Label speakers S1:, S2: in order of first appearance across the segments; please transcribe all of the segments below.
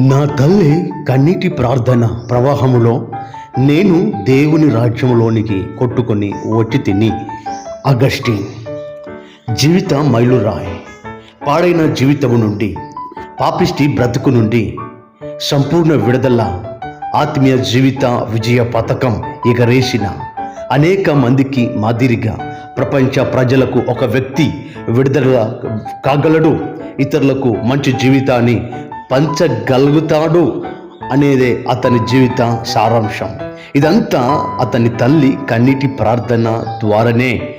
S1: నా తల్లి కన్నీటి ప్రార్థన ప్రవాహములో నేను దేవుని రాజ్యంలోనికి కొట్టుకొని వచ్చి తిని అగస్టి జీవిత మైలురాయి. పాడైన జీవితము నుండి పాపిష్టి బ్రతుకు నుండి సంపూర్ణ విడుదల ఆత్మీయ జీవిత విజయ పథకం ఎగరేసిన అనేక మందికి మాదిరిగా ప్రపంచ ప్రజలకు ఒక వ్యక్తి విడుదల కాగలడు ఇతరులకు మంచి జీవితాన్ని పంచగలుగుతాడు అనేదే అతని జీవిత సారాంశం. ఇదంతా అతని తల్లి కన్నీటి ప్రార్థన ద్వారానే.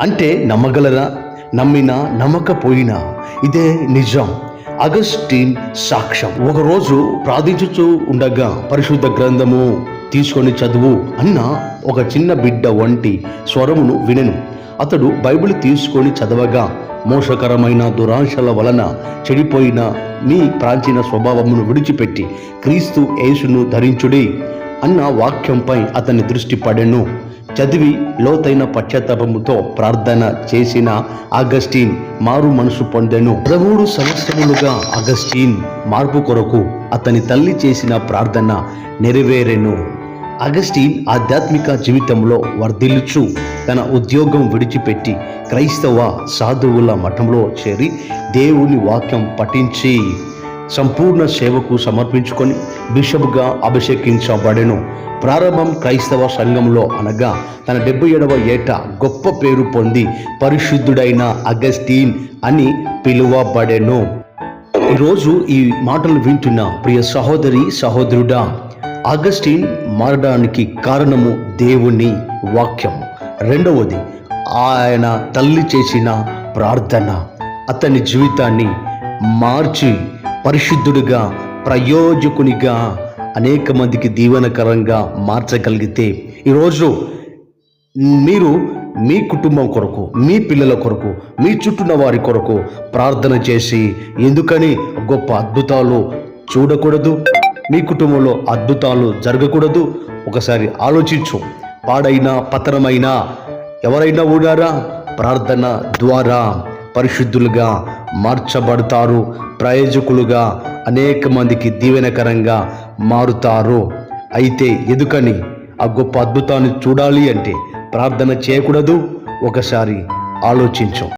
S1: అంటే నమ్మగలరా? నమ్మినా నమ్మకపోయినా ఇదే నిజం. అగస్టీన్ సాక్ష్యం. ఒకరోజు ప్రార్థించుతూ ఉండగా పరిశుద్ధ గ్రంథము తీసుకొని చదువు అన్న ఒక చిన్న బిడ్డ వంటి స్వరమును వినెను. అతడు బైబిల్ తీసుకొని చదవగా మోసకరమైన దురాశల వలన చెడిపోయిన మీ ప్రాచీన స్వభావమును విడిచిపెట్టి క్రీస్తు యేసును ధరించుడి అన్న వాక్యంపై అతని దృష్టి పడెను. చదివి లోతైన పశ్చాత్తాపముతో ప్రార్థన చేసిన అగస్టీన్ మారు మనసు పొందెను. పదమూడు సంవత్సరములుగా అగస్టీన్ మార్పు కొరకు అతని తల్లి చేసిన ప్రార్థన నెరవేరెను. అగస్టీన్ ఆధ్యాత్మిక జీవితంలో వర్ధిల్లుచు తన ఉద్యోగం విడిచిపెట్టి క్రైస్తవ సాధువుల మఠంలో చేరి దేవుని వాక్యం పఠించి సంపూర్ణ సేవకు సమర్పించుకొని బిషప్గా అభిషేకించబడెను. ప్రారంభం క్రైస్తవ సంఘంలో అనగా తన డెబ్బై ఏడవ ఏట గొప్ప పేరు పొంది పరిశుద్ధుడైన అగస్టీన్ అని పిలువబడెను. ఈరోజు ఈ మాటలు వింటున్న ప్రియ సహోదరి సహోదరుడా అగస్టిన్ మారడానికి కారణము దేవుని వాక్యం. రెండవది ఆయన తల్లి చేసిన ప్రార్థన. అతని జీవితాన్ని మార్చి పరిశుద్ధుడిగా ప్రయోజకునిగా అనేక మందికి దీవెనకరంగా మార్చగలిగితే ఈరోజు మీరు మీ కుటుంబం కొరకు మీ పిల్లల కొరకు మీ చుట్టూన్న వారి కొరకు ప్రార్థన చేసి ఎందుకని గొప్ప అద్భుతాలు చూడకూడదు? మీ కుటుంబంలో అద్భుతాలు జరగకూడదు. ఒకసారి ఆలోచించు. పాడైనా పతనమైనా ఎవరైనా ఉన్నారా? ప్రార్థన ద్వారా పరిశుద్ధులుగా మార్చబడతారు. ప్రయోజకులుగా అనేక మందికి దీవెనకరంగా మారుతారు. అయితే ఎందుకని? ఆ గొప్ప అద్భుతాన్ని చూడాలి అంటే ప్రార్థన చేయకూడదు. ఒకసారి ఆలోచించు.